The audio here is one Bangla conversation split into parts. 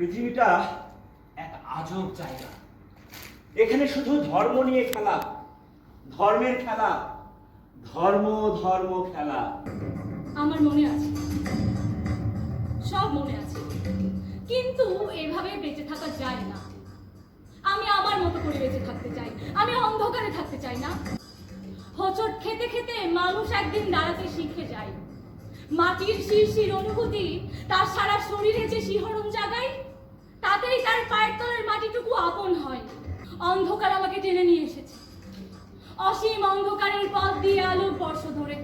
পৃথিবীটা এক আজব জায়গা। এখানে শুধু ধর্ম নিয়ে খেলা, ধর্মের খেলা, ধর্ম ধর্ম খেলা। আমার মনে আছে। সব মনে আছে। কিন্তু এভাবে বেঁচে থাকা যায় না। আমি আমার মতো করে বেঁচে থাকতে চাই। আমি অন্ধকারে থাকতে চাই না। হোঁচট খেতে খেতে মানুষ একদিন দাঁড়াতে শিখে যায়। মাটির শিরশির অনুভূতি, তার সারা শরীরে যে শিহরণ জাগায়, তাতেই তার পায়ের তলার মাটিটুকু আপন হয়। অন্ধকার আমাকে টেনে নিয়ে এসেছে। অসীম অন্ধকারের পথ দিয়ে আলোর বর্ষ ধরে।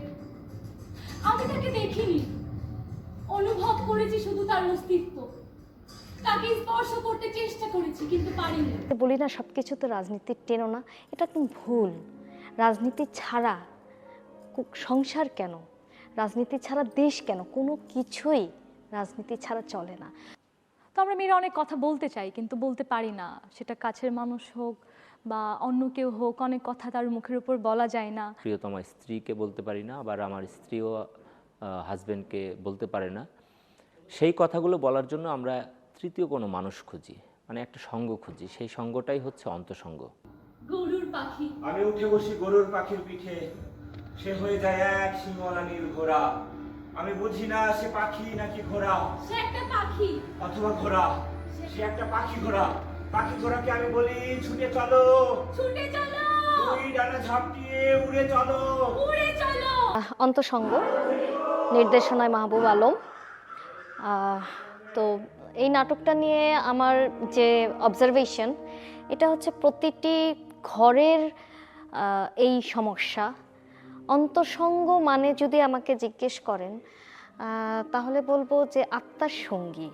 আমি তাকে দেখিনি। অনুভব করেছি শুধু তার অস্তিত্ব। তাকে স্পর্শ করতে চেষ্টা করেছি, কিন্তু পারিনি। বলি না সব কিছু তো রাজনীতির টেনো না, এটা একদম ভুল। রাজনীতি ছাড়া সংসার কেন? রাজনীতি ছাড়া দেশ কেন? কোনো কিছুই রাজনীতি ছাড়া চলে না। তো আমরা মেয়েরা অনেক কথা বলতে চাই কিন্তু বলতে পারি না। সেটা কাছের মানুষ হোক বা অন্য কেউ হোক অনেক কথা তার মুখের উপর বলা যায় না। প্রিয়তমা স্ত্রীকে বলতে পারি না আবার আমার স্ত্রীও হাজবেন্ডকে বলতে পারে না। সেই কথাগুলো বলার জন্য আমরা তৃতীয় কোনো মানুষ খুঁজি মানে একটা সঙ্গ খুঁজি। সেই সঙ্গটাই হচ্ছে অন্তসঙ্গ। গরুর পাখি। আমি উঠে বসি গরুর পাখির পিঠে। সে হয়ে যায় এক সিংহলা নীল ঘোড়া। আমি বুঝি না সে পাখি নাকি ঘোড়া। সে একটা পাখি। অথবা ঘোড়া। সে একটা পাখি ঘোড়া। পাখি ঘোড়াকে আমি বলি ছুটে চলো। ছুটে চলো। দুই ডানা ঝাপটিয়ে উড়ে চলো। উড়ে চলো। অন্তসঙ্গ নির্দেশনায় মাহবুব আলম। তো এই নাটকটা নিয়ে আমার যে অবজারভেশন এটা হচ্ছে প্রতিটি ঘরের এই সমস্যা। অন্তসঙ্গ মানে যদি আমাকে জিজ্ঞেস করেন তাহলে বলব যে আত্মার সঙ্গী।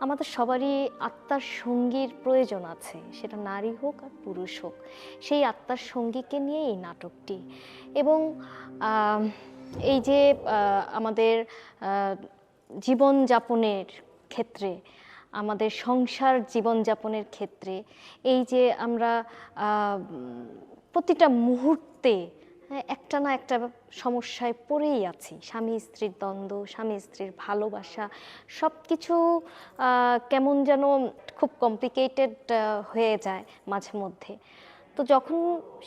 আমাদের সবারই আত্মার সঙ্গীর প্রয়োজন আছে। সেটা নারী হোক আর পুরুষ হোক। সেই আত্মার সঙ্গীকে নিয়ে এই নাটকটি। এবং এই যে আমাদের জীবনযাপনের ক্ষেত্রে, আমাদের সংসার জীবনযাপনের ক্ষেত্রে, এই যে আমরা প্রতিটা মুহূর্তে একটা না একটা সমস্যায় পড়েই আছি। স্বামী স্ত্রীর দ্বন্দ্ব, স্বামী স্ত্রীর ভালোবাসা সব কিছু কেমন যেন খুব কমপ্লিকেটেড হয়ে যায় মাঝে মধ্যে। তো যখন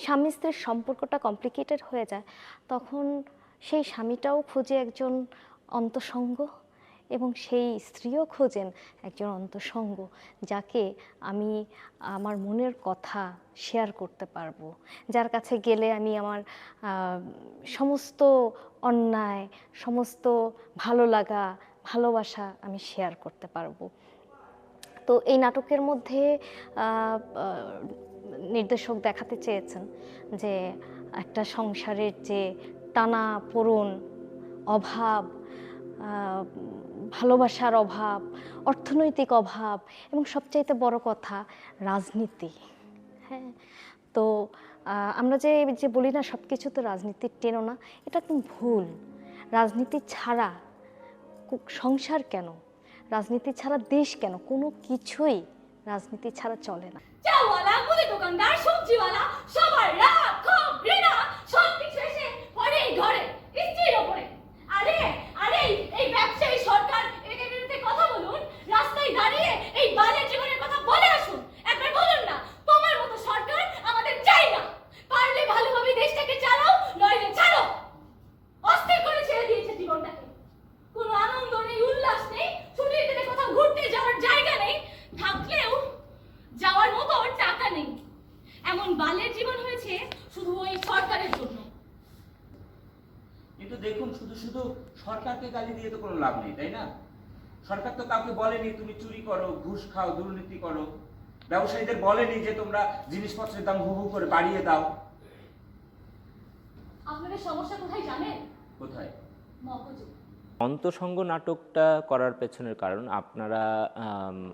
স্বামী স্ত্রীর সম্পর্কটা কমপ্লিকেটেড হয়ে যায়, তখন সেই স্বামীটাও খুঁজে একজন অন্তসঙ্গ এবং সেই স্ত্রীও খোঁজেন একজন অন্তঃসঙ্গ যাকে আমি আমার মনের কথা শেয়ার করতে পারব। যার কাছে গেলে আমি আমার সমস্ত অন্যায়, সমস্ত ভালো লাগা, ভালোবাসা আমি শেয়ার করতে পারব। তো এই নাটকের মধ্যে নির্দেশক দেখাতে চেয়েছেন যে একটা সংসারের যে টানা পোড়ন অভাব ভালোবাসার অভাব, অর্থনৈতিক অভাব এবং সবচাইতে বড় কথা, রাজনীতি। হ্যাঁ তো আমরা যে যে বলি না সব কিছু তো রাজনীতির টেনো না, এটা একদম ভুল। রাজনীতি ছাড়া সংসার কেন? রাজনীতি ছাড়া দেশ কেন? কোনো কিছুই রাজনীতি ছাড়া চলে না। সবার রাগ ঘৃণা সব কিছু এসে ঘরে স্ত্রীর ওপরে আরে আরে এই- এই ব্যবসায়ী সরকার এদের বিরুদ্ধে কথা বলুন রাস্তায় দাঁড়িয়ে এই বাজে জীবনের কথা বলে আসুন একবার বলুন না তোমার মতো সরকার আমাদের চাই না পারলে ভালোভাবে দেশটাকে চালাও নইলে ছাড়ো অস্থির করে ছেড়ে দিয়েছে জীবনটাকে কোনো আনন্দ নেই উল্লাস নেই ছুটির দিনে কোথাও ঘুরতে যাওয়ার জায়গা নেই থাকলেও যাওয়ার মতো ওর টাকা নেই এমন বালের জীবন হয়েছে শুধু ওই সরকারের জন্য কিন্তু দেখুন শুধু শুধু সরকারকে গালি দিয়ে তো কোনো লাভ নেই তাই না? সরকার তো কাউকে বলেনি তুমি চুরি করো ঘুষ খাও দুর্নীতি করো। ব্যবসায়ীদের বলেনি যে তোমরা জিনিসপত্রের দাম হু হু করে বাড়িয়ে দাও। আপনাদের সমস্যা কোথায় জানেন? কোথায়? মগজে। অন্তসঙ্গ নাটকটা করার পেছনের কারণ আপনারা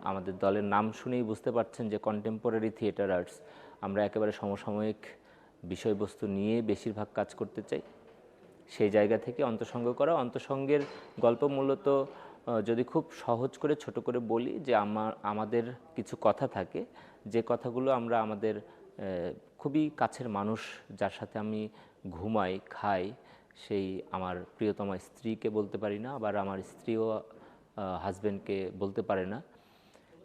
আমাদের দলের নাম শুনেই বুঝতে পারছেন যে কন্টেম্পোরারি থিয়েটার আর্টস আমরা একেবারে সমসাময়িক বিষয়বস্তু নিয়ে বেশিরভাগ কাজ করতে চাই। সেই জায়গা থেকে অন্তঃসঙ্গ করা। অন্তঃসঙ্গের গল্প মূলত যদি খুব সহজ করে, ছোট করে বলি যে আমার আমাদের কিছু কথা থাকে। যে কথাগুলো আমরা আমাদের খুবই কাছের মানুষ যার সাথে আমি ঘুমাই, খাই, সেই আমার প্রিয়তমা স্ত্রীকে বলতে পারি না, আবার আমার স্ত্রীও হাজব্যান্ডকে বলতে পারে না।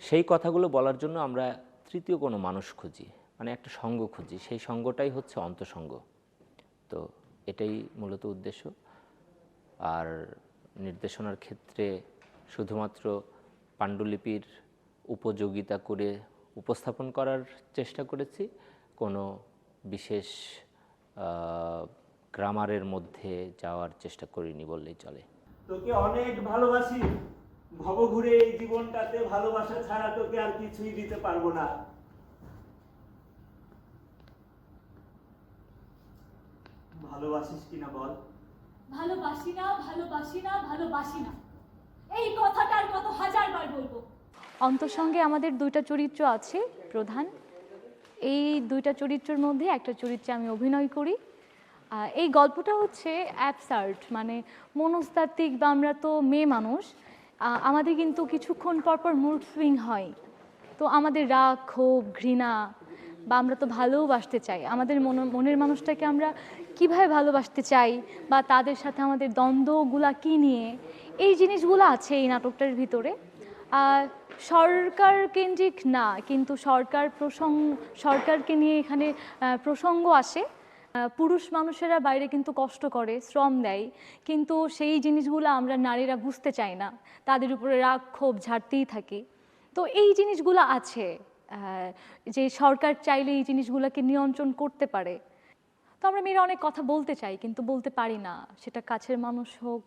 সেই কথাগুলো বলার জন্য আমরা তৃতীয় কোনো মানুষ খুঁজি মানে একটা সঙ্গ খুঁজি। সেই সঙ্গটাই হচ্ছে অন্তসঙ্গ। তো এটাই মূলত উদ্দেশ্য। আর নির্দেশনার ক্ষেত্রে শুধুমাত্র পাণ্ডুলিপির উপযোগিতা করে উপস্থাপন করার চেষ্টা করেছি। কোনো বিশেষ গ্রামারের মধ্যে যাওয়ার চেষ্টা করিনি বললেই চলে। তোকে অনেক ভালোবাসি। ভবঘুরে এই জীবনটাতে ভালোবাসা ছাড়া তোকে আর কিছুই দিতে পারব না। ভালোবাসিস কিনা বল। ভালোবাসি না ভালোবাসি না ভালোবাসি না। এই কথাটার কত হাজারবার বলব। অন্তঃসঙ্গে আমাদের দুইটা চরিত্র আছে প্রধান। এই দুইটা চরিত্রের মধ্যে একটা চরিত্রে আমি অভিনয় করি। এই গল্পটা হচ্ছে অ্যাবসার্ট মানে মনস্তাত্ত্বিক বা আমরা তো মেয়ে মানুষ আমাদের কিন্তু কিছুক্ষণ পর পর মুড সুইং হয়। তো আমাদের রাগ ক্ষোভ ঘৃণা বা আমরা তো ভালোবাসতে চাই। আমাদের মন- মনের মানুষটাকে আমরা কীভাবে ভালোবাসতে চাই বা তাদের সাথে আমাদের দ্বন্দ্বগুলা কী নিয়ে? এই জিনিসগুলো আছে এই নাটকটার ভিতরে। সরকার কেন্দ্রিক না, কিন্তু সরকার প্রসঙ্গ সরকারকে নিয়ে এখানে প্রসঙ্গ আসে। পুরুষ মানুষেরা বাইরে কিন্তু কষ্ট করে, শ্রম দেয়। কিন্তু সেই জিনিসগুলো আমরা নারীরা বুঝতে চাই না। তাদের উপরে রাগ ক্ষোভ ঝাড়তেই থাকি। তো এই জিনিসগুলো আছে। যে সরকার চাইলে এই জিনিসগুলোকে নিয়ন্ত্রণ করতে পারে। তো আমরা মেয়েরা অনেক কথা বলতে চাই, কিন্তু বলতে পারি না। সেটা কাছের মানুষ হোক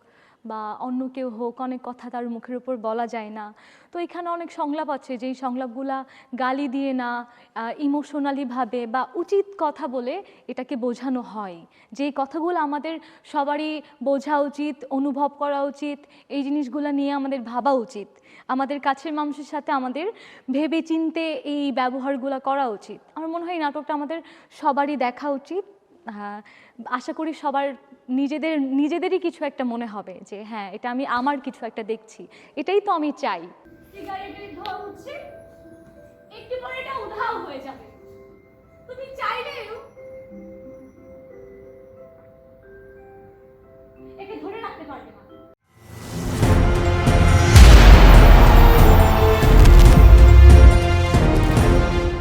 বা অন্য কেউ হোক, অনেক কথা তার মুখের উপর বলা যায় না। তো এখানে অনেক সংলাপ আছে, যেই সংলাপগুলা গালি দিয়ে না ইমোশনালিভাবে বা উচিত কথা বলে এটাকে বোঝানো হয়। যেই কথাগুলো আমাদের সবারই বোঝা উচিত, অনুভব করা উচিত, এই জিনিসগুলো নিয়ে আমাদের ভাবা উচিত। আমাদের কাছের মানুষের সাথে আমাদের ভেবে চিনতে এই ব্যবহারগুলো করা উচিত। আমার মনে হয় এই নাটকটা আমাদের সবারই দেখা উচিত। হ্যাঁ, আশা করি সবার নিজেদের, নিজেদেরই কিছু একটা মনে হবে যে হ্যাঁ এটা আমি আমার কিছু একটা দেখছি। এটাই তো আমি চাই। সিগারেটের ধোঁয়া উঠছে, একটু পরে এটা উধাও হয়ে যাবে।